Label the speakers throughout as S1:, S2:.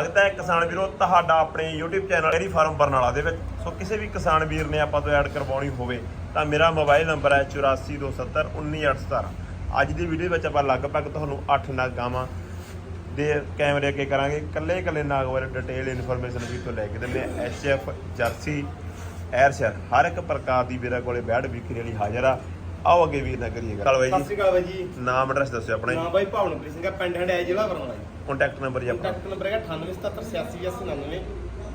S1: ਲੱਗਦਾ ਹੈ ਕਿਸਾਨ ਵੀਰੋ ਤੁਹਾਡਾ ਆਪਣੇ YouTube channel dairy farm Barnala ਦੇ ਵਿੱਚ। ਸੋ ਕਿਸੇ ਵੀ ਕਿਸਾਨ ਵੀਰ ਨੇ ਆਪਾਂ ਤੋਂ ਐਡ ਕਰਵਾਉਣੀ ਹੋਵੇ ਤਾਂ ਮੇਰਾ ਮੋਬਾਈਲ ਨੰਬਰ ਹੈ 8427191817 ਅੱਜ ਦੀ ਵੀਡੀਓ ਵਿੱਚ ਆਪਾਂ ਲਗਭਗ ਤੁਹਾਨੂੰ 8 ਨਗ ਗਾਵਾਂ ਦੇ ਕੈਮਰੇ ਅੱਗੇ ਕਰਾਂਗੇ। ਕੱਲੇ ਕੱਲੇ ਨਾਗ ਬਾਰੇ ਡਿਟੇਲ ਇਨਫੋਰਮੇਸ਼ਨ ਵੀ ਤੋਂ ਲੈ ਕੇ ਦਿੰਦੇ ਐਚਐਫ ਜਰਸੀ ਐਰਸ਼ਰ ਹਰ ਇੱਕ ਪ੍ਰਕਾਰ ਦੀ ਵੀਰਾਂ ਕੋਲੇ ਬੈਡ ਵਿਕਰੀ ਵਾਲੀ ਹਾਜ਼ਰ ਆ। ਆਓ ਅੱਗੇ ਵੀਰ ਨਾਲ ਕਰੀਏ ਗੱਲ। ਬਾਈ
S2: ਸਤਿ
S1: ਜੀ
S2: ਸ਼੍ਰੀ ਅਕਾਲ ਬਾਈ ਜੀ।
S1: ਨਾਮ ਐਡਰੈਸ ਦੱਸਿਓ ਆਪਣਾ ਜੀ।
S2: ਬਾਈ ਭਾਵਨਪ੍ਰੀਤ ਸਿੰਘ ਹੈ ਪਿੰਡ ਹੰਡਿਆਇਆ ਜ਼ਿਲ੍ਹਾ ਬਰਨਾਲਾ ਜੀ।
S1: ਕੰਟੈਕਟ ਨੰਬਰ ਜੀ ਆਪਣਾ।
S2: ਕੰਟੈਕਟ ਨੰਬਰ ਹੈਗਾ 98778699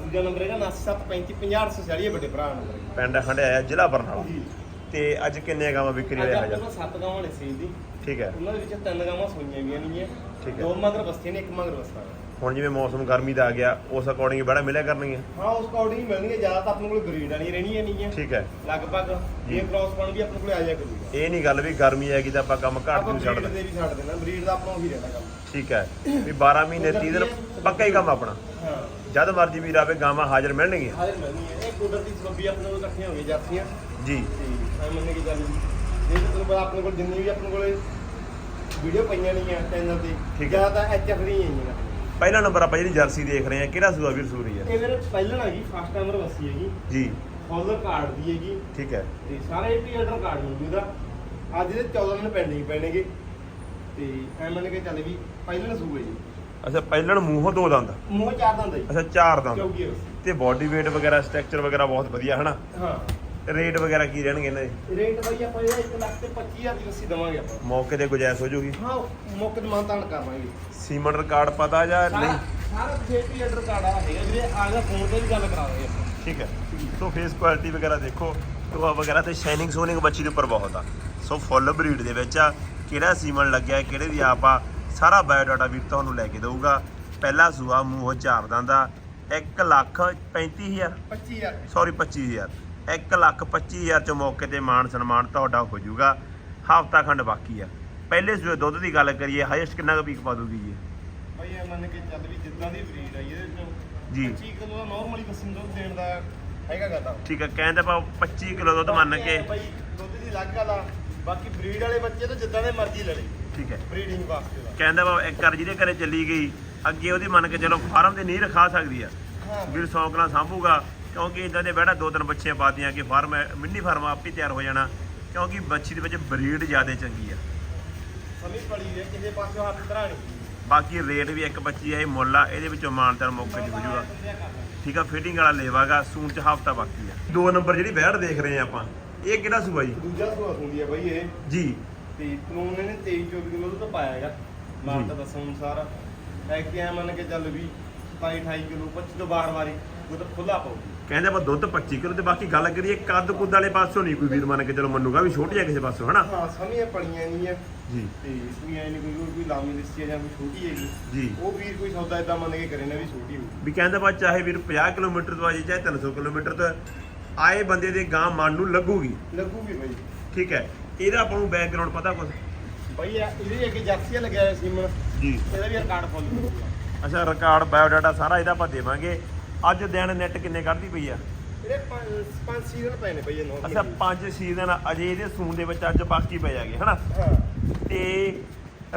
S2: ਦੂਜਾ ਨੰਬਰ ਹੈਗਾ 9735500846 ਵੱਡੇ ਭਰਾ ਨੰਬਰ
S1: ਪਿੰਡ ਹੰਡਿਆਇਆ ਜ਼ਿਲ੍ਹਾ ਬਰਨਾਲਾ।
S2: ਜੀ।
S1: ਤੇ ਅੱਜ ਕਿੰਨੇ ਗਾਵਾਂ ਵਿਕਰੀ
S2: ਅੱਜ
S1: ਵਾਲੇ
S2: ਆਪਣੇ
S1: ਹਾਜ਼ਰ
S2: ਕੋਲ ਸੱਤ ਗਾਵਾਂ ਨੇ ਸੀ ਦੀ
S1: ਠੀਕ ਹੈ।
S2: ਉਹਨਾਂ ਦੇ ਵਿੱਚ ਤਿੰਨ ਗਾਵਾਂ ਸੂਈਆਂ ਗਈਆਂ ਨਹੀਂ
S1: ਠੀਕ ਹੈ।
S2: ਦੋ ਮਗਰ ਬਸਤੇ ਨੇ ਇੱਕ ਮਗਰ ਬਸਤਾ ਹੈ
S1: ਹੁਣ ਜਿਵੇਂ ਮੌਸਮ ਗਰਮੀ ਦਾ ਆ ਗਿਆ ਉਸ ਅਕੋਰਡਿੰਗ ਬੜਾ ਮਿਲਿਆ ਕਰਨਗੀਆਂ
S2: ਹਾਂ ਉਸ ਅਕੋਰਡਿੰਗ ਹੀ ਮਿਲਣਗੇ ਜ਼ਿਆਦਾ ਤਾਂ ਆਪਣੇ ਕੋਲ ਬਰੀਡ ਵਾਲੀਆਂ ਰਹਿਣੀਆਂ ਨਹੀਂ ਹੈ
S1: ਠੀਕ ਹੈ।
S2: ਲਗਭਗ। ਇਹ ਕ੍ਰਾਸ ਬਣ ਵੀ ਆਪਣੇ ਕੋਲ ਆ ਜਾਇਆ ਕਰੂਗਾ।
S1: ਇਹ ਨਹੀਂ ਗੱਲ ਵੀ ਗਰਮੀ ਹੈਗੀ ਤਾਂ ਆਪਾਂ ਕੰਮ ਘੱਟ ਨੂੰ ਛੱਡ
S2: ਬਰੀਡ
S1: ਦੇ
S2: ਦੇ ਵੀ ਛੱਡ ਦੇਣਾ ਬਰੀਡ ਦਾ ਆਪਣਾ ਉਹੀ ਰਹਿਣਾ ਕੰਮ।
S1: ਠੀਕ ਹੈ। ਵੀ 12 ਮਹੀਨੇ 30 ਦਿਨ ਪੱਕਾ ਹੀ ਕੰਮ ਆਪਣਾ।
S2: ਹਾਂ।
S1: ਜਦ ਮਰਜ਼ੀ ਵੀ ਰਾਵੇ ਗਾਵਾਂ ਹਾਜ਼ਰ ਮਿਲਣਗੀਆਂ।
S2: ਹਾਜ਼ਰ ਮਿਲਣੀ ਹੈ ਇਹ ਕੁਦਰਤੀ ਸਬੱਬੀ ਆਪਣੇ ਕੋਲ ਇਕੱਠੀਆਂ ਹੋ ਗਈਆਂ ਜਾਤੀਆਂ।
S1: ਜੀ।
S2: ਐ ਮੰਨੇ ਕੀ ਗੱਲ ਜੀ ਤੁਹਾਨੂੰ ਪਤਾ ਆਪਣੇ ਕੋਲ ਜਿੰਨੀ ਵੀ ਆਪਣੇ ਕੋਲੇ ਵੀਡੀਓ ਪਈਆਂ ਨਹੀਂ ਆ ਚੈਨਲ ਤੇ
S1: ਠੀਕ ਹੈ।
S2: ਜ਼ਿਆਦਾ ਤਾਂ ਐਚਐਫ ਦੀਆਂ ਹੀ ਆਈਆਂ
S1: ਪਹਿਲਾ ਨੰਬਰ ਆਪਾਂ ਜਿਹੜੀ ਜਰਸੀ ਦੇਖ ਰਹੇ ਹਾਂ ਕਿਹੜਾ ਸੂਆ ਵੀਰ ਸੂਰੀ ਹੈ?
S2: ਇਹ ਮੇਰੇ ਪਹਿਲਣ ਹੈਗੀ ਫਸਟ ਟਾਈਮਰ ਵਸੀ ਹੈਗੀ।
S1: ਜੀ।
S2: ਫੋਲਰ ਕਾਰਡ ਦੀ ਹੈਗੀ।
S1: ਠੀਕ ਹੈ।
S2: ਤੇ ਸਾਰਾ ਏਪੀ ਆਰਡਰ ਕਾਰਡ ਮਿਲ ਜੂਦਾ ਅੱਜ ਦੇ 14 ਦਿਨ ਪੈਂਡਿੰਗ ਪੈਣਗੇ। ਤੇ ਐ ਮੰਨ ਕੇ ਚੱਲ ਵੀ ਪਹਿਲਣ ਸੂਏ ਜੀ।
S1: ਅੱਛਾ ਪਹਿਲਣ ਮੂੰਹੋਂ ਦੋ ਦੰਦ।
S2: ਮੂੰਹ ਚਾਰ ਦੰਦ ਜੀ।
S1: ਅੱਛਾ ਚਾਰ ਦੰਦ।
S2: ਚੌਗੀ ਬਸ।
S1: ਤੇ ਬਾਡੀ weight ਵਗੈਰਾ ਸਟਰਕਚਰ ਵਗੈਰਾ ਬਹੁਤ ਵਧੀਆ ਹਨਾ?
S2: ਹਾਂ।
S1: ਰੇਟ ਵਗੈਰਾ ਕੀ ਰਹਿਣਗੇ ਇਹਨਾਂ ਦੇ?
S2: ਰੇਟ ਬਾਈ ਆਪਾਂ ਇਹਦਾ 1 ਲੱਖ ਤੇ 25000 ਦੀ ਰੱਸੀ ਦਵਾਂਗੇ ਆਪਾਂ।
S1: ਮੌਕੇ ਤੇ ਗੁਜਾਇਸ਼ ਹੋ ਜੂਗੀ?
S2: ਹਾਂ ਮੁੱਕ ਮਾਨਤਾਨ ਕਰਾਂਗੇ।
S1: ਸੀਮਨ ਰਿਕਾਰਡ ਪਤਾ ਜਾਂ ਨਹੀਂ?
S2: ਸਾਰਾ ਏਪੀ ਆਰਡਰ ਕਾਰਡ ਆ ਹੈਗਾ ਵੀਰੇ ਆ ਗਿਆ ਫੋਨ ਤੇ ਵੀ ਗੱਲ ਕਰਾਵਾਂਗੇ ਆਪਾਂ।
S1: ਠੀਕ ਹੈ। ਸੋ ਫੇਸ ਕੁਆਲਿਟੀ ਵਗੈਰਾ ਦੇਖੋ ਟੋਆ ਵਗੈਰਾ ਤੇ ਸ਼ਾਈਨਿੰਗ ਸੋਨਿੰਗ ਬੱਚੀ ਦੇ ਉੱਪਰ ਬਹੁਤ ਆ। ਸੋ ਫੁੱਲ ਬਰੀਡ ਦੇ ਵਿੱਚ ਆ ਕਿਹੜਾ ਸੀਮਨ ਲੱਗਿਆ ਕਿਹੜੇ ਦੀ ਆਪ ਆ ਸਾਰਾ ਬਾਇਓਡਾਟਾ ਵੀ ਤੁਹਾਨੂੰ ਲੈ ਕੇ ਦਊਗਾ। ਪਹਿਲਾ ਸੂਆ ਮੂੰਹ ਚਾਰ ਦਾ 1 ਲੱਖ 35000
S2: 25000
S1: ਸੌਰੀ 25000 1 ਲੱਖ 25000 ਚ ਮੌਕੇ ਤੇ ਮਾਨ ਸਨਮਾਨ ਤੁਹਾਡਾ ਹੋ ਜਾਊਗਾ। ਹਫਤਾ ਖੰਡ ਬਾਕੀ ਆ। ਪਹਿਲੇ ਸੂਏ ਦੁੱਧ ਦੀ ਗੱਲ ਕਰੀਏ ਹਾਈਐਸਟ ਕਿੰਨਾ ਕੁ ਪੀਕ ਪਾ ਦੂਗੀ ਜੀ?
S2: ਭਾਈ ਇਹ ਮੰਨ ਕੇ ਚੱਲ ਵੀ ਜਿੱਦਾਂ ਦੀ ਬਰੀਡ ਆਈ ਇਹਦੇ ਵਿੱਚੋਂ
S1: ਜੀ।
S2: 25 ਕਿਲੋ ਦਾ ਨਾਰਮਲੀ ਬੱਸੀ ਦੁੱਧ ਦੇਣ ਦਾ ਹੈਗਾ ਗਾਤਾ
S1: ਠੀਕ ਹੈ ਕਹਿੰਦੇ ਪਾ 25 ਕਿਲੋ ਦੁੱਧ ਮੰਨ ਕੇ।
S2: ਭਾਈ ਦੁੱਧ ਦੀ ਅਲੱਗ ਗੱਲ ਆ। ਬਾਕੀ ਬਰੀਡ ਵਾਲੇ ਬੱਚੇ ਤਾਂ ਜਿੱਦਾਂ ਦੇ ਮਰਜ਼ੀ ਲੈ ਲਈ
S1: ਠੀਕ ਹੈ
S2: ਬਰੀਡਿੰਗ ਵਾਸਤੇ ਦਾ
S1: ਕਹਿੰਦਾ ਵਾ ਇੱਕ ਕਰ ਜਿਹਦੇ ਘਰੇ ਚੱਲੀ ਗਈ ਅੱਗੇ ਉਹਦੀ ਮੰਨ ਕੇ ਚਲੋ ਫਾਰਮ ਦੇ ਨਹੀਂ ਰਖਾ ਸਕਦੀ ਆ। ਵੀਰ ਸੌਂਕ ਨਾਲ ਸਾਂਭੂਗਾ। ਕਿਉਂਕਿ ਇਦਾਂ ਦੇ ਬਹਿੜਾ ਦੋ ਤਿੰਨ ਬੱਚੀਆਂ ਪਾਤੀਆਂ ਕਿ ਫਾਰਮ ਮਿੰਨੀ ਫਾਰਮ ਆਪ ਹੀ ਤਿਆਰ ਹੋ ਜਾਣਾ ਕਿਉਂਕਿ ਬੱਚੀ ਦੇ ਵਿੱਚ ਬਰੀਡ ਜ਼ਿਆਦਾ ਚੰਗੀ ਆ।
S2: ਸਮੀ ਪੜੀ ਹੈ ਕਿਸੇ ਪਾਸਿਓਂ ਹੱਥ ਧਰਾ ਨਹੀਂ
S1: ਬਾਕੀ ਰੇਟ ਵੀ ਇੱਕ ਬੱਚੀ ਆ ਇਹ ਮੁੱਲ ਆ ਇਹਦੇ ਵਿੱਚੋਂ ਮਾਨਤਰ ਮੌਕੇ 'ਚ ਹੋ ਜਾਊਗਾ ਠੀਕ ਆ ਫਿਟਿੰਗ ਵਾਲਾ ਲੇਵਾਗਾ ਸੂਣ 'ਚ ਹਫਤਾ ਬਾਕੀ ਆ। ਦੋ ਨੰਬਰ ਜਿਹੜੀ ਬਹਿੜ ਦੇਖ ਰਹੇ ਆ ਆਪਾਂ ਇਹ ਕਿਹੜਾ ਸੂਆ ਜੀ?
S2: ਦੂਜਾ ਸੁਆ ਹੁੰਦੀ ਹੈ ਬਾਈ ਇਹ।
S1: ਜੀ।
S2: ਤੇ ਕਾਨੂੰਨ ਇਹਨੇ 23 24 ਕਿਲੋ ਦੁੱਧ ਪਾਇਆ ਹੈਗਾ। ਮਾਰਤਾ ਦੱਸਣ ਅਨੁਸਾਰ ਐ ਮੰਨ ਕੇ ਚੱਲ ਵੀ 27 28 ਕਿਲੋ 25 ਤੋਂ ਬਾਹਰ ਵਾਰੀ ਦੁੱਧ ਖੁੱਲਾ ਪਾਉਗੀ
S1: ਕਹਿੰਦੇ ਆਪਾਂ ਦੁੱਧ 25 ਕਿਲੋ ਤੇ ਬਾਕੀ ਗੱਲ ਕਰੀਏ ਕੱਦ ਕੁੱਦ ਵਾਲੇ ਪਾਸੋਂ ਨਹੀਂ ਕੋਈ ਵੀਰ ਮੰਨ ਕੇ ਚਲੋ ਮੰਨੂਗਾ ਵੀ ਛੋਟੀ ਆ ਕਿਸੇ ਪਾਸੋਂ ਹਨਾ?
S2: ਹਾਂ ਸਮੀਆਂ ਪੜੀਆਂ ਨਹੀਂ ਹੈ
S1: ਜੀ।
S2: ਤੇ ਕੋਈ ਐ ਨਹੀਂ ਕੋਈ ਕੋਈ ਲਾਮੀ ਲਿਸੀ ਹੈ ਜਾਂ ਕੋਈ ਛੋਟੀ ਹੈਗੀ।
S1: ਜੀ।
S2: ਉਹ ਵੀਰ ਕੋਈ ਸੌਦਾ ਇਦਾਂ ਮੰਨ ਕੇ ਕਰੇ ਨਾ ਵੀ ਛੋਟੀ ਹੋਊ।
S1: ਵੀ ਕਹਿੰਦਾ ਬਾ ਚਾਹੇ ਵੀਰ 50 ਕਿਲੋਮੀਟਰ ਤੋਂ ਆ ਜੇ ਚਾਹੇ 300 ਕਿਲੋਮੀਟਰ ਤੋਂ ਆਏ ਬੰਦੇ ਦੇ ਗਾਂ ਮਨ ਨੂੰ ਲੱਗੂਗੀ।
S2: ਲੱਗੂਗੀ ਬਾਈ।
S1: ਠੀਕ ਹੈ। ਇਹਦਾ ਆਪਾਂ ਨੂੰ ਬੈਕਗ੍ਰਾਉਂਡ ਪਤਾ ਕੁਝ
S2: ਬਾਈ ਆ ਇਹਦੇ ਅੱਗੇ ਜਰਸੀਆ ਲੱਗਿਆ ਹੋਇਆ ਸੀਮਨ।
S1: ਜੀ।
S2: ਇਹਦਾ ਵੀ ਰਿਕਾਰਡ ਫੁੱਲ ਹੋਊਗਾ
S1: ਅੱਛਾ ਰਿਕਾਰਡ ਬਾਇਓਡਾਟਾ ਸਾਰਾ ਇਹਦਾ ਆਪਾਂ ਦੇਵਾਂਗੇ। ਅੱਜ ਦਿਨ ਨੈਟ ਕਿੰਨੇ ਕੱਢਦੀ ਪਈ ਆ?
S2: ਇਹਦੇ ਪੰਜ ਪੰਜ ਸੀਜ਼ਨ ਪਏ ਨੇ ਬਾਈ ਇਹ normal
S1: ਅੱਛਾ। ਪੰਜ ਸੀਜ਼ਨ ਅਜੇ ਇਹਦੇ ਸੂਣ ਦੇ ਵਿੱਚ ਅੱਜ ਬਾਕੀ ਪਏ ਹੈਗੇ ਹਨਾ?
S2: ਹਾਂ।
S1: ਤੇ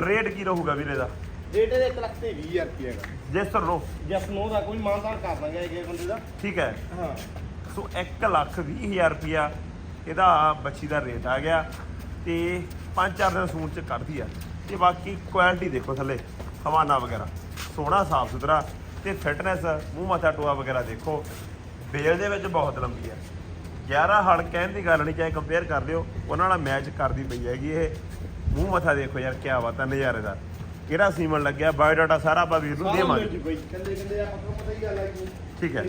S1: ਰੇਟ ਕੀ ਰਹੂਗਾ ਵੀਰੇ ਦਾ?
S2: ਰੇਟ ਇਹਦੇ 1 ਲੱਖ ਤੇ 20000 ਰੁਪਏ ਹੈਗਾ।
S1: ਜਿਸ ਤਰ੍ਹਾਂ
S2: ਜਸ ਨੋ ਦਾ ਕੋਈ ਮਾਨਤਾਨ ਕਰ ਦਾਂਗੇ ਇਹ ਬੰਦੇ ਦਾ।
S1: ਠੀਕ ਹੈ।
S2: ਹਾਂ।
S1: ਸੋ 1 ਲੱਖ 20 ਹਜ਼ਾਰ ਰੁਪਿਆ ਇਹਦਾ ਬੱਚੀ ਦਾ ਰੇਟ ਆ ਗਿਆ ਤੇ 5-4 ਦਿਨ ਸੂਣ ਚ ਕੱਢਦੀ ਆ। ਤੇ ਬਾਕੀ ਕੁਆਲਿਟੀ ਦੇਖੋ ਥੱਲੇ ਹਵਾਨਾ ਵਗੈਰਾ। ਸੋਹਣਾ ਸਾਫ਼ ਸੁਥਰਾ ਤੇ ਫਿਟਨੈਸ ਮੂੰਹ ਮੱਥਾ ਟੋਆ ਵਗੈਰਾ ਦੇਖੋ ਬੇਲ ਦੇ ਵਿੱਚ ਬਹੁਤ ਲੰਬੀ ਆ 11 ਹਲ ਕਹਿਣ ਦੀ ਗੱਲ ਨਹੀਂ ਚਾਹੇ ਕੰਪੇਅਰ ਕਰ ਲਿਓ ਉਹਨਾਂ ਨਾਲ ਮੈਚ ਕਰਦੀ ਪਈ ਹੈਗੀ ਇਹ। ਮੂੰਹ ਮੱਥਾ ਦੇਖੋ ਯਾਰ ਕੀ ਬਾਤ ਆ ਨਜ਼ਾਰੇ ਦਾ। ਕਿਹੜਾ ਸੀਮਨ ਲੱਗਿਆ? ਬਾਇਓਡਾਟਾ ਸਾਰਾ ਆਪਾਂ ਵੀਰ ਨੂੰ ਦੇਵਾਂਗੇ।
S2: ਕੰਦੇ ਕੰਦੇ ਆਪਾਂ ਨੂੰ ਪਤਾ ਹੀ ਗੱਲ ਆ ਕਿ
S1: ਠੀਕ ਹੈ।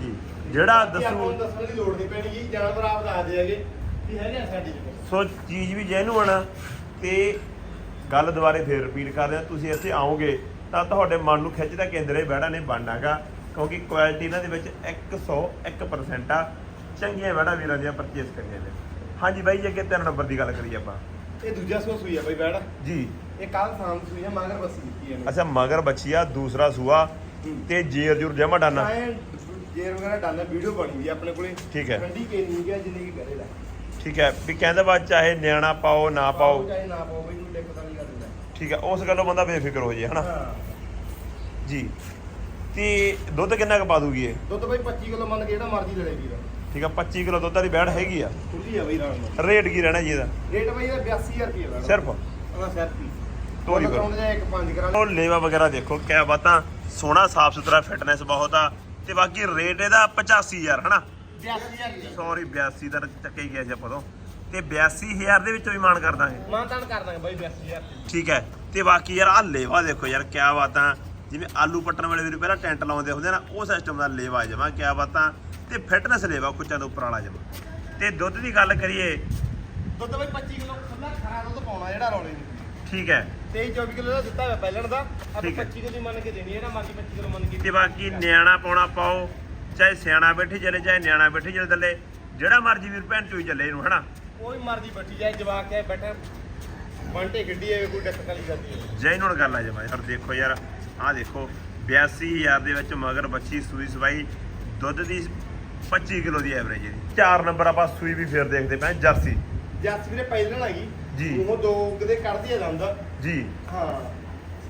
S1: ਜੀ ਜਿਹੜਾ ਦੱਸੂ
S2: ਨੂੰ ਦੱਸਣ ਦੀ ਲੋੜ ਨਹੀਂ ਪੈਣੀ ਜੀ ਜਾਨਵਰ ਆਪ ਦੱਸਦੇ ਹੈਗੇ ਵੀ ਹੈਗੇ ਆ ਸਾਡੇ ਚ
S1: ਸੋ ਚੀਜ਼ ਵੀ ਜੈਨੂਅਨ ਆ ਤੇ ਗੱਲ ਦੁਬਾਰੇ ਫੇਰ ਰਿਪੀਟ ਕਰ ਰਿਹਾ ਤੁਸੀਂ ਇੱਥੇ ਆਓਗੇ ਤਾਂ ਤੁਹਾਡੇ ਮਨ ਨੂੰ ਖਿੱਚਦਾ ਕੇਂਦਰ ਬਹਿੜਾ ਨੇ ਬਣਨਾਗਾ ਕਿਉਂਕਿ ਕੁਆਲਿਟੀ ਇਹਨਾਂ ਦੇ ਵਿੱਚ 101% ਆ। ਚੰਗੀਆਂ ਬਹਿੜਾ ਵੀਰਾਂ ਦੀਆਂ ਪਰਚੇਸ ਕਰੀਆਂ ਨੇ। ਹਾਂਜੀ ਬਾਈ ਜੀ ਤਿੰਨ ਨੰਬਰ ਦੀ ਗੱਲ ਕਰੀਏ ਆਪਾਂ।
S2: ਇਹ ਦੂਜਾ ਸੂਆ ਸੂਈ ਆ ਬਾਈ ਬੈੜ
S1: ਜੀ।
S2: ਇਹ ਕੱਲ ਸ਼ਾਮ ਸੂਈ ਆ ਮਗਰ ਬੱਸੀ ਦਿੱਤੀ ਇਹਨੇ।
S1: ਅੱਛਾ ਮਗਰ ਬੱਚੀਆ ਦੂਸਰਾ ਸੂਆ ਤੇ ਜੇਰ ਜੁਰ ਜਮਾ ਡਾਨਾ।
S2: ਜੇਰ ਵਗੈਰਾ ਡਾਲਣਾ ਵੀਡੀਓ ਬਣੀ ਵੀ ਆਪਣੇ ਕੋਲੇ।
S1: ਠੀਕ ਹੈ।
S2: ਠੰਡੀ ਕੇ ਨਹੀਂ ਗਿਆ ਜਿੰਨੀ ਕੀ ਕਰੇਗਾ
S1: ਠੀਕ ਹੈ। ਵੀ ਕਹਿੰਦਾ ਬਾਅਦ ਚਾਹੇ ਨਿਆਣਾ ਪਾਓ ਨਾ ਪਾਓ
S2: ਚਾਹੇ ਨਾ ਪਾਓ ਬਈ।
S1: ਠੀਕ ਹੈ ਉਸ ਗੱਲੋਂ ਬੰਦਾ ਬੇਫਿਕਰ ਹੋ ਜੇ ਹਨਾ? ਜੀ। ਤੇ ਦੁੱਧ ਕਿੰਨਾ ਕੁ ਪਾ ਦੂਗੀ ਇਹ?
S2: ਦੁੱਧ ਬਈ 25 ਕਿਲੋ ਮੰਨ ਕੇ ਜਿਹੜਾ ਮਰਜ਼ੀ ਲੈ ਲੈ ਵੀਰ।
S1: ਠੀਕ ਆ 25 ਕਿਲੋ ਦੁੱਧ ਵਾਲੀ ਬੈੜ ਹੈਗੀ ਆ।
S2: ਖੁੱਲੀ ਆ ਬਈ ਰਾਣ
S1: ਰੇਟ ਕੀ ਰਹਿਣਾ ਜੀ ਇਹਦਾ?
S2: ਰੇਟ ਬਈ ਇਹਦਾ 82000 ਰੁਪਏ ਦਾ
S1: ਸਿਰਫ?
S2: ਹਾਂ ਸਿਰਫ
S1: ਤੋਰੀ ਕਰੋ। ਉਹ ਲੇਵਾ ਵਗੈਰਾ ਦੇਖੋ ਕਿਆ ਬਾਤਾਂ। ਸੋਹਣਾ ਸਾਫ਼ ਸੁਥਰਾ ਫਿਟਨੈਸ ਬਹੁਤ ਆ। ਤੇ ਬਾਕੀ ਰੇਟ ਇਹਦਾ 85000 ਹਨਾ?
S2: 82000 ਰੁਪਏ
S1: ਸੌਰੀ 82 ਦਾ ਚੱਕੇ ਗਿਆ ਸੀ ਆਪਾਂ ਤੋਂ। ਤੇ 82000 ਦੇ ਵਿੱਚੋਂ ਵੀ ਮਾਨ ਕਰ ਦਾਂਗੇ।
S2: ਮਾਨਤਾਨ ਕਰ ਦਾਂਗੇ ਬਈ 82000
S1: ਠੀਕ ਹੈ। ਤੇ ਬਾਕੀ ਯਾਰ ਆ ਲੇਵਾ ਦੇਖੋ ਯਾਰ ਕਿਆ ਬਾਤਾਂ। ਜਿਵੇਂ ਆਲੂ ਪੱਟਣ ਵੇਲੇ ਵੀ ਪਹਿਲਾਂ ਟੈਂਟ ਲਾਉਂਦੇ ਹੁੰਦੇ ਨਾ ਉਹ ਸਿਸਟਮ ਦਾ ਲੇਵਾ ਜਮਾ ਕਿਆ ਬਾਤਾਂ। ਤੇ ਫਿਟਨੈਸ ਲੇਵਾ ਕੁੱਚਾਂ ਤੋਂ ਉੱਪਰ ਵਾਲਾ ਜਮਾ। ਤੇ ਦੁੱਧ ਦੀ ਗੱਲ ਕਰੀਏ।
S2: ਦੁੱਧ ਬਈ 25 ਕਿਲੋ ਖੁੱਲਾ ਖਰਾ ਦੁੱਧ ਪਾਉਣਾ ਜਿਹੜਾ ਰੌਲੇ ਨੂੰ
S1: ਠੀਕ ਹੈ।
S2: 23 24 ਕਿਲੋ ਦਾ ਦਿੱਤਾ ਹੋਇਆ ਪਹਿਲਣ ਦਾ। ਆਪਾਂ
S1: ਠੀਕ ਹੈ।
S2: 25 ਕਿਲੋ ਦੀ ਮੰਨ ਕੇ ਦੇਣੀ ਹੈ ਨਾ ਬਾਕੀ 25 ਕਿਲੋ ਮੰਨ ਕੇ
S1: ਤੇ ਬਾਕੀ ਨਿਆਣਾ ਪਾਉਣਾ ਪਾਓ ਚਾਹੇ ਸਿਆਣਾ ਬੈਠੀ ਚੱਲੇ ਚਾਹੇ ਨਿਆਣਾ ਬੈਠੀ ਚੱਲੇ ਥੱਲੇ। ਜਿਹੜਾ ਮਰਜ਼ੀ ਵੀਰ ਭੈਣ ਚੋਈ ਚੱਲੇ ਇਹਨੂੰ ਹਨਾ?
S2: ਕੋਈ ਮਰਜ਼ੀ ਬੱਠੀ ਜਾਏ ਜਵਾਕ ਕੇ ਬੈਠਾ। ਬੰਟੇ ਗੱਡੀ ਆਵੇ ਕੋਈ ਡੱਕ ਕਾਲੀ ਜਾਂਦੀ ਹੈ।
S1: ਜੈਨੂਨ ਗੱਲ ਆ ਜਮਾ ਯਾਰ ਦੇਖੋ ਯਾਰ ਆਹ ਦੇਖੋ 82000 ਦੇ ਵਿੱਚ ਮਗਰ ਬੱਚੀ ਸੂਈ ਸਵਾਈ ਦੁੱਧ ਦੀ 25 ਕਿਲੋ ਦੀ ਐਵਰੇਜ ਇਹਦੀ ਚਾਰ ਨੰਬਰ ਆਪਾਂ ਸੂਈ ਵੀ ਫੇਰ ਦੇਖਦੇ ਪਏ ਹਾਂ, ਜਰਸੀ।
S2: ਜੱਸ ਵੀਰੇ ਪਹਿਲਣ ਹੈਗੀ
S1: ਜੀ।
S2: ਉਹ ਦੋ ਕਦੇ ਕੱਢਦੀ ਆ ਦੰਦ।
S1: ਜੀ।
S2: ਹਾਂ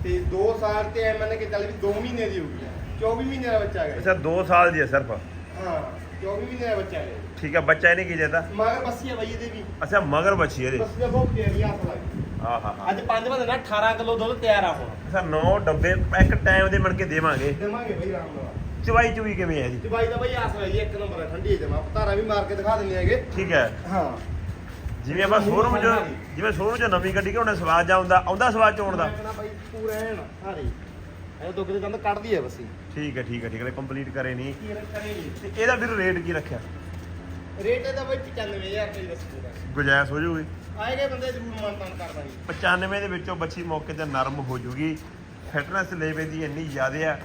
S2: ਤੇ 2 ਸਾਲ ਤੇ ਐ ਮੰਨ ਕੇ ਚੱਲ ਵੀ 2 ਮਹੀਨੇ ਦੀ ਹੋ ਗਈ 24 ਮਹੀਨੇ ਦਾ ਬੱਚਾ ਹੈਗਾ
S1: ਅੱਛਾ 2 ਸਾਲ ਦੀ ਹੈ ਸਿਰਫ।
S2: ਹਾਂ। 24 ਮਹੀਨੇ ਦਾ ਬੱਚਾ ਹੈ।
S1: ਠੀਕ ਹੈ ਬੱਚਾ ਇਹਨੇ ਕੀ ਦੇਤਾ?
S2: ਮਗਰ ਬੱਸੀ ਆ ਬਈ ਇਹਦੇ ਵੀ।
S1: ਅੱਛਾ ਮਗਰ ਬੱਚੀ ਇਹਦੇ?
S2: ਬੱਸੀ ਦਾ ਬਹੁਤ ਪਿਆਰੀ ਹੱਥ ਲੱਗ
S1: ਆਹ ਹਾ ਹਾ।
S2: ਅੱਜ 5 ਵਜੇ ਨਾ 18 ਕਿਲੋ ਦੁੱਧ ਤਿਆਰ ਆ ਹੁਣ।
S1: ਅੱਛਾ 9 ਡੱਬੇ ਇੱਕ ਟਾਈਮ ਦੇ ਮਣ ਕੇ ਦੇਵਾਂਗੇ।
S2: ਦੇਵਾਂਗੇ ਬਈ ਆਰਾਮ ਨਾਲ।
S1: ਚਵਾਈ ਚੁਈ ਕਿਵੇਂ ਹੈ ਜੀ?
S2: ਤੇ ਬਾਈ ਦਾ ਬਈ ਆਸ ਹੈ ਜੀ ਇੱਕ ਨੰਬਰ ਹੈ ਠੰਡੀ ਜਮਾ। ਧਾਰਾ ਵੀ ਮਾਰ ਕੇ ਦਿਖਾ ਦਿੰਦੇ ਹੈਗੇ।
S1: ਠੀਕ ਹੈ।
S2: ਹਾਂ।
S1: ਜਿਵੇਂ ਆਪਾਂ ਸ਼ੋਰੂਮ 'ਚ ਜਿਵੇਂ ਸ਼ੋਰੂਮ 'ਚ ਨਵੀਂ ਗੱਡੀ ਘਾਉਣੇ ਸਵਾਦ ਜਾ ਹੁੰਦਾ ਆਉਂਦਾ ਸਵਾਦ ਚੋਣ ਦਾ।
S2: ਮੈਂ ਕਹਿਣਾ ਬਾਈ ਪੂਰਾ ਐਨ ਹਾਰੇ। ਇਹ ਦੁੱਧ ਦੇ ਦੰਦ ਕੱਢਦੀ ਹੈ ਬੱਸੀ
S1: ਠੀਕ ਹੈ ਠੀਕ ਹੈ ਠੀਕ ਹੈ। ਕੰਪਲੀਟ ਕਰੇ ਨਹੀਂ। ਤੇ ਇਹਦਾ ਫਿਰ ਰੇਟ ਕੀ ਰੱਖਿਆ?
S2: ਰੇਟ ਇਹਦਾ ਬਈ 95000 ਰੁਪਏ ਦੱਸੀ ਦਾ
S1: ਗੁਜਾਇਸ਼ ਹੋ ਜੂਗੀ
S2: ਆਏਗੇ ਬੰਦੇ ਜ਼ਰੂਰ ਮਾਨਤਾਨ ਕਰ ਦਾਂਗੇ।
S1: 95 ਦੇ ਵਿੱਚੋਂ ਬੱਚੀ ਮੌਕੇ ਤੇ ਨਰਮ ਹੋ ਜੂਗੀ ਫਿਟਨੈਸ ਲੈਵੇ ਦੀ ਇੰਨੀ ਜ਼ਿਆਦਾ ਆ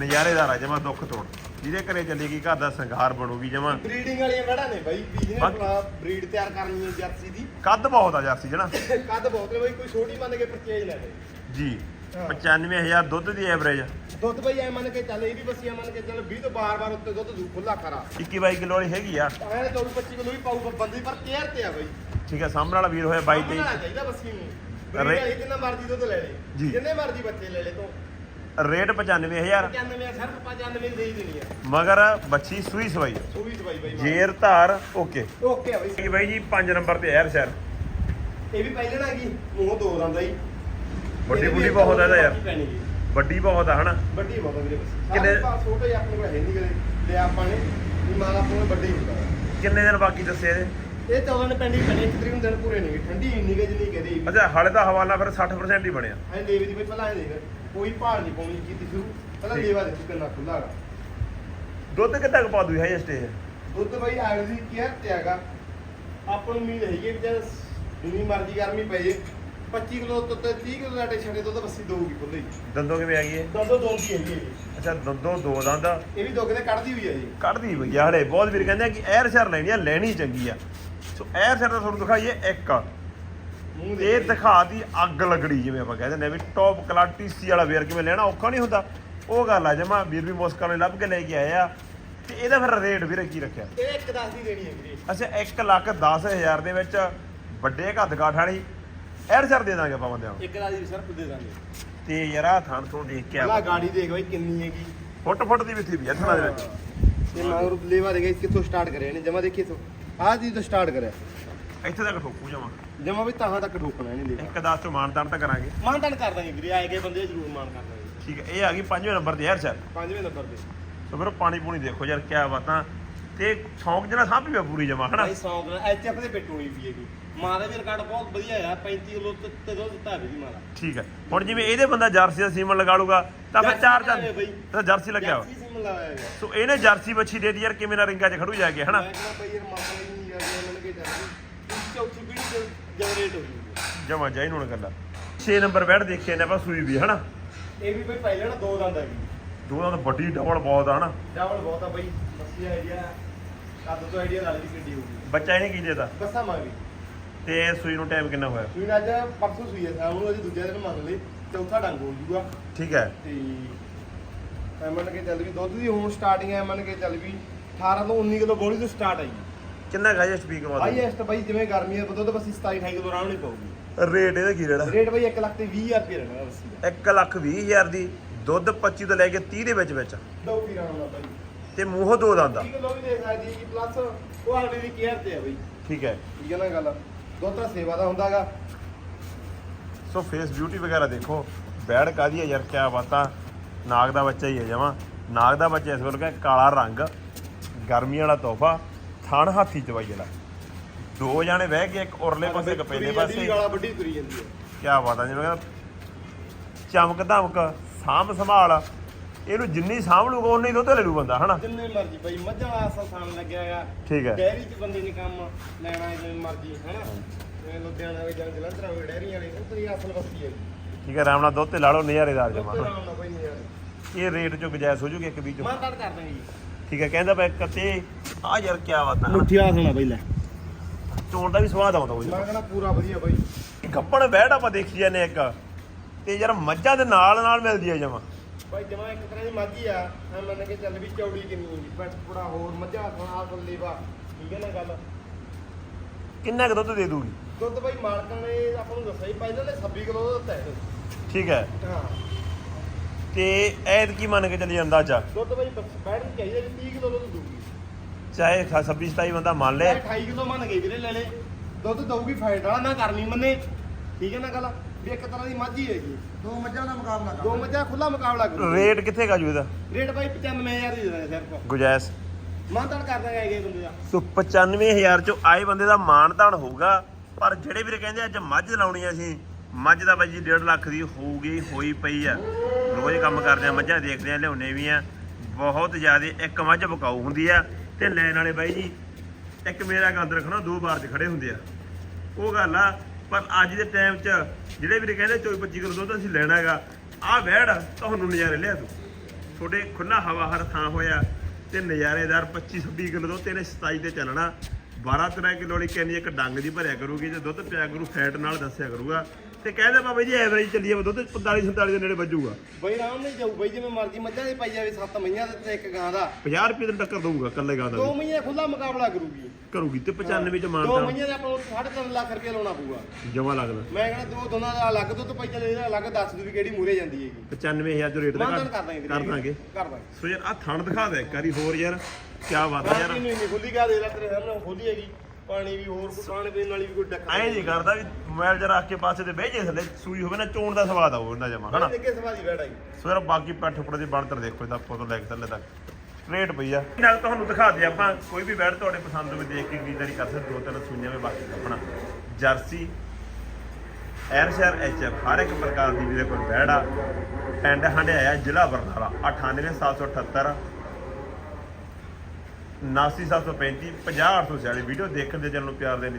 S1: ਨਜ਼ਾਰੇਦਾਰ ਆ ਜਮਾ ਦੁੱਖ ਤੋੜ। ਜਿਹਦੇ ਘਰੇ ਚੱਲੇਗੀ ਘਰ ਦਾ ਸੰਘਾਰ ਬਣੂਗੀ ਜਮਾ।
S2: ਬਰੀਡਿੰਗ ਵਾਲੀਆਂ ਵੜਾ ਨੇ ਬਾਈ ਬਿਜ਼ਨਸ ਬਰੀਡ ਤਿਆਰ ਕਰਨੀ ਹੈ ਜਰਸੀ ਦੀ।
S1: ਕੱਦ ਬਹੁਤ ਆ ਜਰਸੀ ਜਣਾ।
S2: ਕੱਦ ਬਹੁਤ ਨੇ ਬਾਈ ਕੋਈ ਛੋਟੀ ਮੰਨ ਕੇ ਪਰਚੇਜ ਲੈ ਲੈ
S1: ਜੀ। 95000 ਦੁੱਧ ਦੀ ਐਵਰੇਜ
S2: ਦੁੱਧ ਬਈ ਐ ਮੰਨ ਕੇ ਚੱਲ ਇਹ ਵੀ ਬੱਸੀਆਂ ਮੰਨ ਕੇ ਚੱਲ 20 ਤੋਂ ਬਾਰ-ਬਾਰ ਉੱਤੇ ਦੁੱਧ ਦੂ ਖੁੱਲਾ ਖਰਾ।
S1: 21 22 ਕਿਲੋ ਵਾਲੀ ਹੈਗੀ ਆ।
S2: ਐ 24 25 ਕਿਲੋ ਵੀ ਪਾਊਗਾ ਬੰਦੇ ਦੀ, ਪਰ ਕੇਅਰ ਤੇ ਆ ਬਾਈ।
S1: ਠੀਕ ਹੈ ਸਾਹਮਣੇ ਵਾਲਾ ਵੀਰ ਹੋਇਆ 22
S2: ਸਾਂਭਣਾ
S1: 23
S2: ਚਾਹੀਦਾ ਬੱਸੀ ਨੂੰ।
S1: ਰੇ-
S2: ਬਰੀਡ ਵਾਲੀ ਜਿੰਨਾ ਮਰਜ਼ੀ ਦੁੱਧ ਲੈ ਲੈ।
S1: ਜੀ।
S2: ਜਿੰਨੇ ਮਰਜ਼ੀ ਬੱਚੇ ਲੈ ਲੈ ਤੋਂ।
S1: ਰੇਟ 95000
S2: 95 ਆ ਸਿਰਫ 95 ਦੇ ਹੀ ਦੇਣੀ ਆ।
S1: ਮਗਰ ਬੱਚੀ ਸੂਈ ਸਵਾਈ।
S2: ਸੂਈ ਦਵਾਈ ਬਾਈ
S1: ਜੇਰ ਧਾਰ ਓਕੇ।
S2: ਓਕੇ ਆ ਬਾਈ।
S1: ਜੀ 5 ਨੰਬਰ ਤੇ ਐਰ ਸ਼ਹਿਰ
S2: ਇਹ ਵੀ ਪਹਿਲਾਂ ਨਾ ਗਈ ਮੂੰਹ ਦੋ ਦੰਦਾ ਹੀ।
S1: ਵੱਡੀ ਬੁੱਢੀ ਬਹੁਤ ਆ ਇਹਦਾ ਯਾਰ। ਵੱਡੀ ਬਹੁਤ ਆ ਹਨਾ?
S2: ਵੱਡੀ ਬਹੁਤ ਆ ਵੀਰੇ ਬਸ।
S1: ਕਿੰਨੇ-
S2: ਕਿੰਨੇ ਛੋਟੇ ਆਪਣੇ ਕੋਲ ਹੈ ਨਹੀਂ ਕਦੇ ਤੇ ਆਪਾਂ ਨੇ ਵੀ ਮਾਲ ਨੂੰ ਵੱਡੇ ਹੀ ਹੁੰਦਾ
S1: ਕਿੰਨੇ ਦਿਨ ਬਾਕੀ ਦੱਸੇ ਇਹਦੇ?
S2: ਇਹ 14 ਨੇ ਪੈਂਡੀ ਪੈਣੀ ਇੱਕ ਤਰੀਕ ਨੂੰ ਦਿਨ ਪੂਰੇ ਨਹੀਂ। ਠੰਡੀ ਇੰਨੀ ਕਿ ਜਿੰਨੀ ਕਹਦੇ
S1: ਅੱਛਾ ਹਾਲੇ ਤਾਂ ਹਵਾਲਾ ਫਿਰ 60% ਹੀ ਬਣਿਆ।
S2: ਐ ਦੇਵੀ ਦੀ ਬਈ ਪਹਿਲਾਂ ਐ ਦੇਖ। ਕੋਈ ਭਾਲ ਨਹੀਂ ਪਾਉਣੀ ਕੀਤੀ ਸ਼ੁਰੂ ਪਹਿਲਾਂ
S1: ਠੀਕ।
S2: ਦੇਵਾ ਦੇਖੂ ਕਿੰਨਾ ਖੁੱਲਾ ਹੈਗਾ
S1: ਦੁੱਧ ਕਿੱਦਾਂ ਕੁ ਪਾ ਦੂ ਹੈ ਸਟੇ
S2: ਦੁੱਧ ਬਈ ਆਗ ਦੀ ਕੇਅਰ ਤੇ ਹੈਗਾ। ਆਪਾਂ ਨੂੰ ਉਮੀਦ ਹੈਗੀ ਹੈ ਵੀ ਜਦ ਜਿੰਨੀ ਮਰਜ਼ੀ ਗਰਮੀ ਪੈ ਜੇ 25 ਕਿਲੋ ਤੋਂ ਤੇ 30 ਕਿਲੋ ਦਾ ਟੇਸ਼ਨ ਦੇ ਦੁੱਧ ਬੱਸੀ ਦਊਗੀ ਖੁੱਲੇ
S1: ਦੰਦੋਂ ਕਿਵੇਂ ਆ ਗਈ ਇਹ?
S2: ਦੰਦੋਂ ਦੋਂਦੀ ਹੈਗੀ।
S1: ਅੱਛਾ ਦੰਦੋਂ ਦੋ ਦੰਦ
S2: ਇਹ ਵੀ ਦੁੱਧ ਦੇ ਕੱਢਦੀ ਹੋਈ ਹੈ ਜੀ।
S1: ਕੱਢਦੀ ਹੋਈ ਆ ਹਲੇ ਬਹੁਤ ਵੀਰ ਕਹਿੰਦੇ ਆ ਕਿ ਐਰ ਸ਼ਰ ਲੈਣੀ ਆ ਲੈਣੀ ਚੰਗੀ ਆ। ਸੋ ਐਰ ਸ਼ਰ ਦਾ ਤੁਹਾਨੂੰ ਦਿਖਾਈਏ ਇੱਕ।
S2: ਮੂੰਹ ਦੇ
S1: ਇਹ ਅੱਗ ਲੱਗੜੀ ਜਿਵੇਂ ਆਪਾਂ ਕਹਿੰਦੇ ਨੇ ਵੀ ਟੌਪ ਕੁਆਲਿਟੀ ਸੀ ਵਾਲਾ ਵੇਅਰ ਕਿਵੇਂ ਲੈਣਾ ਔਖਾ ਨਹੀਂ ਹੁੰਦਾ। ਉਹ ਗੱਲ ਆ ਜਮਾ ਵੀਰ ਵੀ ਮੁਸਕਾਂ ਨੇ ਲੱਭ ਕੇ ਲੈ ਕੇ ਆਏ ਆ। ਤੇ ਇਹਦਾ ਫਿਰ ਰੇਟ ਵੀਰੇ ਕੀ ਰੱਖਿਆ?
S2: ਇਹ ਇੱਕ ਦਸ ਦੀ ਦੇਣੀ ਹੈ ਵੀਰੇ।
S1: ਅੱਛਾ 1 ਲੱਖ 10000 ਦੇ ਵਿੱਚ ਵੱਡੇ ਘੱਦ ਕਾਠ ਵਾਲੀ ਐਰ ਸ਼ਰ ਦੇ ਦਾਂਗੇ ਆਪਾਂ ਬੰਦਿਆਂ ਨੂੰ।
S2: ਇੱਕ ਦੀ ਸਿਰਫ ਦੇ ਦਾਂਗੇ।
S1: ਤੇ ਯਾਰ ਆ ਥਾਂ ਤੋਂ ਦੇਖ ਕੇ
S2: ਪਹਿਲਾਂ
S1: ਆ
S2: ਗਾੜੀ ਦੇਖ ਬਈ ਕਿੰਨੀ ਹੈਗੀ।
S1: ਫੁੱਟ ਫੁੱਟ ਦੀ ਵਿੱਥੀ ਵੀ ਆ ਥਾਂ ਦੇ ਵਿੱਚ।
S2: ਤੇ ਮਗਰ ਲੇਵਾ ਦੇ ਕਿੱਥੋਂ ਸਟਾਰਟ ਕਰਿਆ ਨੇ ਜਮਾ ਦੇਖੀ ਤੋਂ ਆਹ ਦੀ ਤੋਂ ਸਟਾਰਟ ਕਰਿਆ।
S1: ਇੱਥੇ ਤੱਕ ਠੋਕੂ ਜਾਵਾਂ
S2: ਜਮਾ ਵੀ ਤਾਹਾਂ ਤੱਕ ਠੋਕਣਾ ਨਹੀਂ ਲੇਵਾ
S1: ਇੱਕ 10 ਤੋਂ ਮਾਨਤਾਨ ਤਾਂ ਕਰਾਂਗੇ।
S2: ਮਾਨਤਾਨ ਕਰ ਦਾਂਗੇ ਵੀਰੇ ਆਏ ਗਏ ਬੰਦੇ ਜ਼ਰੂਰ ਮਾਨ ਕਰ ਦਾਂਗੇ।
S1: ਠੀਕ ਹੈ ਇਹ ਆ ਗਈ ਪੰਜਵੇਂ ਨੰਬਰ ਤੇ ਐਰ ਸ਼ਰ
S2: ਪੰਜਵੇਂ ਨੰਬਰ ਤੇ
S1: ਸੋ ਫਿਰ ਪਾਣੀ ਪੂਣੀ ਦੇਖੋ ਯਾਰ ਕਿਆ ਬਾਤਾਂ। ਤੇ ਸ਼ੌਂਕ ਜਿਹੜਾ ਸਾਂਭੀ ਪਿਆ ਪੂਰੀ ਜਮਾ ਹਨਾ?
S2: ਭਾਈ ਸੌਂਕ ਨਾਲ ਐਚਐਫ ਦੇ ਪੇਟੂ ਹੋਈ ਵੀ ਹੈਗੀ। ਮਾਂ ਦਾ ਵੀ ਰਿਕਾਰਡ ਬਹੁਤ ਵਧੀਆ ਹੈ 35 ਕਿਲੋ ਤੇ ਦੁੱਧ ਦਿੱਤਾ ਵੀ ਮਾਂ ਦਾ।
S1: ਠੀਕ ਹੈ ਹੁਣ ਜਿਵੇਂ ਇਹਦੇ ਬੰਦਾ ਜਰਸੀ ਦਾ ਸੀਮਨ ਲਗਾ ਲੂਗਾ ਤਾਂ ਫਿਰ
S2: ਜਰਸੀ
S1: ਚਾਰ
S2: ਲਗਾਇਆ
S1: ਚਾਰ
S2: ਬਈ।
S1: ਤਾਂ ਜਰਸੀ ਲੱਗਿਆ ਵਾ
S2: ਜਰਸੀ ਸਿਮ ਲਾਇਆ ਹੈਗਾ
S1: ਸੋ ਇਹਨੇ ਜਰਸੀ ਬੱਚੀ ਦੇ ਦੀ ਯਾਰ ਕਿਵੇਂ ਨਾ ਰਿੰਗਾਂ 'ਚ ਖੜੂ ਜਾ ਕੇ ਹਨਾ?
S2: ਮੈਂ ਕਹਿੰਦਾ ਬਈ ਯਾਰ ਮਾਮਾ ਹੀ ਨਹੀਂ ਹੈਗਾ ਉਹਨਾਂ ਕੇ ਜਾਂਦੀ ਚੌਥੀ ਪੀੜੀ ਜਨਰੇਟ ਹੋ ਜੂਗੀ
S1: ਜਮਾ ਜਾਈ ਨੂੰ ਗੱਲਾਂ। 6 ਨੰਬਰ ਬੈਠ ਦੇਖੇ ਨੇ ਆਪਾਂ ਸੂਈ ਵੀ ਹਨਾ?
S2: ਇਹ ਵੀ ਬਈ ਪਹਿਲਾਂ ਨਾ ਦੋ ਦੰਦ ਹੈਗੀ।
S1: ਦੋਨਾਂ ਦਾ ਵੱਡੀ ਡਬਲ ਬਹੁਤ ਆ ਹਨਾ
S2: ਡਬਲ ਬਹੁਤ ਆ ਬਈ ਬੱਸੀ ਆਈਡੀਆ ਕੱਦ ਤੋਂ ਆਈਡੀਆ ਲਾ ਲਈ ਦੀ ਕਿੱਡੀ ਹੋਊਗੀ
S1: ਬੱਚਾ ਇਹਨੇ ਕੀ ਦੇਤਾ
S2: ਬੱਸਾ ਮਾਂ ਵੀ
S1: ਤੇ ਸੂਈ ਨੂੰ ਟਾਈਮ ਕਿੰਨਾ ਹੋਇਆ?
S2: ਸੂਈ ਅੱਜ ਪਰਸੋਂ ਸੂਈ ਹੈ ਸਾਹ ਨੂੰ ਅਜੇ ਦੂਜੇ ਦਿਨ ਮੰਨ ਲਈ ਚੌਥਾ ਡੰਗ ਹੋ ਜੂਗਾ।
S1: ਠੀਕ ਹੈ।
S2: ਤੇ ਮੰਨ ਕੇ ਚੱਲ ਵੀ ਦੁੱਧ ਦੀ ਹੁਣ ਸਟਾਰਟਿੰਗ ਐ ਮੰਨ ਕੇ ਚੱਲ ਵੀ 18 ਤੋਂ 19 ਕਿਲੋ ਬੋਲੀ ਤੋਂ ਸਟਾਰਟ ਆਈ
S1: ਕਿੰਨਾ ਗਾਇਆ ਸਪੀਕ ਮਾਰ
S2: ਹਾਈਐਸਟ ਬਾਈ ਜਿਵੇਂ ਗਰਮੀ ਹੈ ਦੁੱਧ ਬਸ 27 28 ਕਿਲੋ ਆਰਾਮ ਨਹੀਂ ਪਾਉਗੀ
S1: ਰੇਟ ਇਹਦਾ ਕੀ ਰਹਿਣਾ?
S2: ਰੇਟ ਬਈ 1 ਲੱਖ ਤੇ 20000 ਰੁਪਏ ਰਹਿਣਾ ਰੱਸੀ ਦਾ
S1: 1 ਲੱਖ 20 ਹਜ਼ਾਰ ਦੀ। ਦੁੱਧ 25 ਤੋਂ ਲੈ ਕੇ 30 ਦੇ ਵਿੱਚ ਵਿੱਚ।
S2: ਦੋ ਦਾ
S1: ਤੇ ਮੂੰਹੋਂ ਦੋ ਦੰਦਾ
S2: ਠੀਕ ਵੀ ਸਕਦੀ ਹੈ ਕਿ ਪਲੱਸ ਕੁਆਲਿਟੀ ਦੀ ਕੇਅਰ ਤੇ ਹੈ ਬਈ।
S1: ਠੀਕ ਹੈ।
S2: ਠੀਕ ਹੈ ਨਾ ਗੱਲ? ਦੁੱਧ ਤਾਂ ਸੇਵਾ ਦਾ ਹੁੰਦਾਗਾ
S1: ਸੋ ਫੇਸ ਬਿਊਟੀ ਵਗੈਰਾ ਦੇਖੋ ਬੈੜ ਕਾਦੀ ਹੈ ਯਾਰ ਕਿਆ ਬਾਤਾਂ। ਨਾਗ ਦਾ ਬੱਚਾ ਹੀ ਹੈ ਜਮਾ। ਨਾਗ ਦਾ ਬੱਚਾ ਇਸ ਵੇਲੇ ਕਾਲਾ ਰੰਗ ਗਰਮੀ ਵਾਲਾ ਤੋਹਫਾ ਥਣ ਹਾਥੀ ਚਵਾਈ ਵਾਲਾ। ਦੋ ਜਾਣੇ ਬਹਿ ਕੇ ਇੱਕ ਉਰਲੇ ਪਾਸੇ ਇੱਕ ਪਹਿਲੇ ਪਾਸੇ।
S2: ਗਾਲਾ ਵੱਡੀ ਤੁਰੀ ਜਾਂਦੀ ਹੈ
S1: ਕਿਆ ਬਾਤਾਂ ਜਿਵੇਂ ਕਹਿੰਦਾ ਚਮਕ ਧਮਕ ਸਾਂਭ ਸੰਭਾਲ ਇਹਨੂੰ ਜਿੰਨੀ ਸਾਂਭ ਲੂਗਾ ਉਨੀ ਹੀ ਦੁੱਧ ਲੈ ਲੂ ਬੰਦਾ ਹਨਾ?
S2: ਜਿੰਨੇ ਮਰਜ਼ੀ ਬਈ ਮੱਝਾਂ ਵਾਲਾ ਸਾਨ ਲੱਗਿਆ ਹੈਗਾ।
S1: ਠੀਕ ਹੈ।
S2: ਡੈਰੀ 'ਚ ਬੰਦੇ ਨੇ ਕੰਮ ਲੈਣਾ ਹੈ ਜਿਵੇਂ ਮਰਜ਼ੀ ਹੈਨਾ? ਜਿਵੇਂ ਲੁਧਿਆਣਾ ਹੋਵੇ ਜਾਂ ਜਲੰਧਰ ਹੋਵੇ ਡੈਰੀ ਵਾਲੇ ਉਤਰੀ ਅਸਲ ਵਸਤੀ ਹੈ।
S1: ਠੀਕ ਹੈ ਨਾਲ ਦੁੱਧ ਤੇ ਲਾ ਲਓ ਨਜ਼ਾਰੇਦਾਰ ਜਮਾ।
S2: ਬਈ ਯਾਰ
S1: ਇਹ ਰੇਟ ਚੋਂ ਗੁਜਾਇਸ਼ ਹੋ ਜੂਗੀ ਇੱਕ ਵੀ ਚੋਂ।
S2: ਮੈਂ ਕੱਟ ਕਰ ਦਾਂਗੇ ਜੀ।
S1: ਠੀਕ ਹੈ ਕਹਿੰਦਾ ਮੈਂ ਕੱਤੇ ਆ ਯਾਰ ਕਿਆ ਬਾਤਾਂ ਹਨਾ।
S2: ਮੁੱਠੀ ਆ ਸੁਣਾ ਬਈ ਲੈ।
S1: ਚੋਣ ਦਾ ਵੀ ਸਵਾਦ ਆਉਂਦਾ ਉਹ
S2: ਮੈਂ ਕਹਿੰਦਾ ਪੂਰਾ ਵਧੀਆ ਬਈ।
S1: ਗੱਪਣ ਬੈਠ ਆਪਾਂ ਦੇਖੀ ਜਾਂਦੇ ਇੱਕ। ਤੇ ਯਾਰ ਮੱਝਾਂ ਦੇ ਨਾਲ ਨਾਲ ਮਿਲਦੀ ਆ ਜਮਾ।
S2: ਭਾਈ ਜਮਾ ਇੱਕ ਤਰ੍ਹਾਂ ਦੀ ਮਾਝੀ ਆ। ਐ ਮੰਨ ਕੇ ਚੱਲ ਵੀ ਚੌੜੀ ਕਿੰਨੀ ਹੁੰਦੀ ਪਰ ਪੂਰਾ ਹੋਰ ਮੱਝਾਂ ਸੁਣਾ ਥੱਲੇ ਵਾ ਠੀਕ ਹੈ ਨਾ ਗੱਲ?
S1: ਕਿੰਨਾ ਕੁ ਦੁੱਧ ਦੇ ਦੂਗੀ?
S2: ਦੁੱਧ ਭਾਈ ਮਾਲਕਾਂ ਨੇ ਆਪਾਂ ਨੂੰ ਦੱਸਿਆ ਹੀ ਪਹਿਲਾਂ ਨੇ 26 ਕਿਲੋ ਦਾ ਦਿੱਤਾ ਹੈ
S1: ਠੀਕ ਹੈ।
S2: ਹਾਂ।
S1: ਤੇ ਐਦ ਕੀ ਮੰਨ ਕੇ ਚੱਲੀ ਅੰਦਾਜ਼ਾ।
S2: ਦੁੱਧ ਭਾਈ ਬੈਠ ਨੂੰ ਚਾਹੀਦਾ ਵੀ 30 ਕਿਲੋ ਦੁੱਧ ਦੂਗੀ
S1: ਚਾਹੇ 26 27 ਬੰਦਾ ਮੰਨ ਲੈ।
S2: 28 ਕਿਲੋ ਮੰਨ ਗਏ ਵੀਰੇ ਲੈ ਲੈ। ਦੁੱਧ ਦਊਗੀ ਵਾਲਾ ਨਾ ਕਰਨੀ ਮੰਨੇ। ਠੀਕ ਹੈ ਨਾ ਗੱਲ? ਵੀ ਇੱਕ ਤਰ੍ਹਾਂ ਦੀ ਮਾਝੀ ਹੈਗੀ
S3: ਦੋ ਮੱਝਾਂ ਦਾ ਮੁਕਾਬਲਾ ਕਰ
S2: ਦੋ ਮੱਝਾਂ ਖੁੱਲਾ ਮੁਕਾਬਲਾ ਕਰੂ।
S1: ਰੇਟ ਕਿੱਥੇ ਕਾਜੂ ਇਹਦਾ
S2: ਰੇਟ ਭਾਈ 95000 ਦੀ ਦੇ ਦਾਂਗੇ ਸਿਰਫ।
S1: ਗੁਜਾਇਸ਼।
S2: ਮਾਨਤਾਨ ਕਰ ਦਾਂਗੇ ਹੈਗੇ ਬੰਦੇ ਦਾ।
S1: ਸੋ 95000 ਚੋਂ ਆਏ ਬੰਦੇ ਦਾ ਮਾਨਤਾਨ ਹੋਊਗਾ ਪਰ ਜਿਹੜੇ ਵੀਰੇ ਕਹਿੰਦੇ ਅੱਜ ਮੱਝ ਲਾਉਣੀ ਆ ਅਸੀਂ ਮੱਝ ਦਾ ਬਾਈ ਜੀ 1.5 ਲੱਖ ਦੀ ਹੋਊਗੀ ਹੋਈ ਪਈ ਆ। ਰੋਜ਼ ਕੰਮ ਕਰਦੇ ਆ ਮੱਝਾਂ ਦੇਖਦੇ ਆ ਲਿਆਉਨੇ ਵੀ ਆ। ਬਹੁਤ ਜ਼ਿਆਦਾ ਇੱਕ ਮੱਝ ਬਕਾਊ ਹੁੰਦੀ ਆ ਤੇ ਲੈਣ ਵਾਲੇ ਬਾਈ ਜੀ ਇੱਕ ਮੇਰਾ ਗੰਦ ਰੱਖਣਾ ਦੋ ਵਾਰ 'ਚ ਖੜੇ ਹੁੰਦੇ ਆ। ਉਹ ਗੱਲ ਆ ਪਰ ਅੱਜ ਦੇ ਟਾਈਮ 'ਚ ਜਿਹੜੇ ਵੀਰੇ ਕਹਿੰਦੇ 24 25 ਕਿਲੋ ਦੁੱਧ ਅਸੀਂ ਲੈਣਾ ਹੈਗਾ, ਆਹ ਵਹਿੜ ਤੁਹਾਨੂੰ ਨਜ਼ਾਰੇ ਲਿਆ ਤੂੰ ਤੁਹਾਡੇ ਖੁੱਲਾ ਹਵਾ ਹਰ ਥਾਂ ਹੋਇਆ ਤੇ ਨਜ਼ਾਰੇਦਾਰ 25 26 ਕਿਲੋ ਦੁੱਧ ਇਹਨੇ 27 ਤੇ ਚੱਲਣਾ। 12 13 ਕਿਲੋ ਵਾਲੀ ਕੈਨੀ ਇੱਕ ਡੰਗ ਦੀ ਭਰਿਆ ਕਰੂਗੀ ਤੇ ਦੁੱਧ ਪਿਆ ਕਰੂ, ਫੈਟ ਨਾਲ ਦੱਸਿਆ ਕਰੂਗਾ। ਤੇ ਕਹਿੰਦੇ ਬਾਬਾ ਜੀ ਐਵਰੇਜ ਚੱਲੀਏ ਦੁੱਧ 45 47 ਦੇ ਨੇੜੇ ਵੱਜੂਗਾ।
S2: ਬਈ ਆਰਾਮ ਨਾਲ ਜਾਊ ਬਈ ਜਿਵੇਂ ਮਰਜ਼ੀ ਮੱਝਾਂ ਦੇ ਪਾਈ ਜਾਵੇ ਸੱਤ ਮਈਆਂ ਦੇ ਤੇ ਇੱਕ ਗਾਂ ਦਾ।
S1: 50 ਰੁਪਏ ਦਾ ਟੱਕਰ ਦਊਗਾ ਕੱਲੇ ਗਾਂ ਦਾ
S2: ਦੋ
S1: ਵੀ।
S2: ਮਈਆਂ ਖੁੱਲਾ ਮੁਕਾਬਲਾ ਕਰੂਗੀ।
S1: ਕਰੂਗੀ ਤੇ 95 ਚ
S2: ਦੋ
S1: ਮਾਨਤਾ।
S2: ਮਈਆਂ ਦੇ ਆਪਾਂ ਨੂੰ 3.5 ਲੱਖ ਰੁਪਏ ਲਾਉਣਾ ਪਊਗਾ।
S1: ਜਮਾ ਲੱਗਦਾ।
S2: ਮੈਂ ਕਹਿੰਦਾ ਦੋ ਦੋਨਾਂ ਦਾ ਅਲੱਗ ਦੁੱਧ ਪਾਈ ਚੱਲੇ ਇਹਦਾ ਅਲੱਗ ਦੱਸ ਦੂ ਵੀ ਕਿਹੜੀ ਮੂਰੇ ਜਾਂਦੀ ਹੈਗੀ।
S1: 95000 ਚ ਰੇਟ ਦਾ
S2: ਕਰ ਦਾਂਗੇ।
S1: ਕਰ ਦਾਂਗੇ।
S2: ਕਰ ਦਾਂਗੇ।
S1: ਸੋ ਯਾਰ ਆ ਥਣ ਦਿਖਾ ਦੇ ਇੱਕ ਵਾਰੀ ਹੋਰ ਯਾਰ ਕੀ ਬਾਤ ਆ ਯਾਰ।
S2: ਪਾਣੀ ਨਹੀਂ ਖੁੱਲੀ ਗਾ ਦੇ ਲੈ ਤੇਰੇ ਸਾਹਮਣੇ ਖੁੱਲੀ ਹੈਗੀ। ਪਾਣੀ ਵੀ ਹੋਰ ਖਾਣ ਪੀਣ ਵਾਲੀ ਵੀ ਕੋਈ ਡੱਕਾ
S1: ਐਂ ਜੀ ਕਰਦਾ ਵੀ ਮੋਬਾਈਲ ਜਰਾ ਰੱਖ ਕੇ ਪਾਸੇ ਤੇ ਬਹਿ ਜੇ ਥੱਲੇ ਸੂਈ ਹੋਵੇ ਨਾ ਚੋਣ ਦਾ ਸਵਾਦ ਆਉ ਉਹਨਾਂ ਜਮਾ ਹਨਾ?
S2: ਨਿੱਕੇ ਸਵਾਦੀ ਬੈਠ ਆਈ
S1: ਸੋ ਯਾਰ ਬਾਕੀ ਪੈਠ ਉੱਪਰ ਦੀ ਬਣਤਰ ਦੇਖੋ ਇਹਦਾ ਆਪਾਂ ਤੋਂ ਲੈ ਕੇ ਥੱਲੇ ਤੱਕ। ਰੇਟ ਪਈ ਆ। ਨਾਲ ਤੁਹਾਨੂੰ ਦਿਖਾ ਦੇ ਆਪਾਂ ਕੋਈ ਵੀ ਬੈਡ ਤੁਹਾਡੇ ਪਸੰਦ ਹੋਵੇ ਦੇਖ ਕੇ ਖਰੀਦਦਾਰੀ ਕਰ ਸਕਦੇ ਦੋ ਤਿੰਨ ਸੂਈਆਂ ਵਿੱਚ ਬਾਕੀ ਆਪਣਾ। ਜਰਸੀ ਐਰ ਸ਼ਹਿਰ ਐਚਐਫ ਹਰ ਇੱਕ ਪ੍ਰਕਾਰ ਦੀ ਜਿਹਦੇ ਕੋਲ ਬੈੜ ਆ। ਪਿੰਡ ਹੰਡਿਆਇਆ ਜ਼ਿਲ੍ਹਾ ਬਰਨਾਲਾ 98778 99735 50846 ਵੀਡੀਓ ਦੇਖਣ ਦੇ ਚੈਨਲ ਨੂੰ ਪਿਆਰ ਦੇ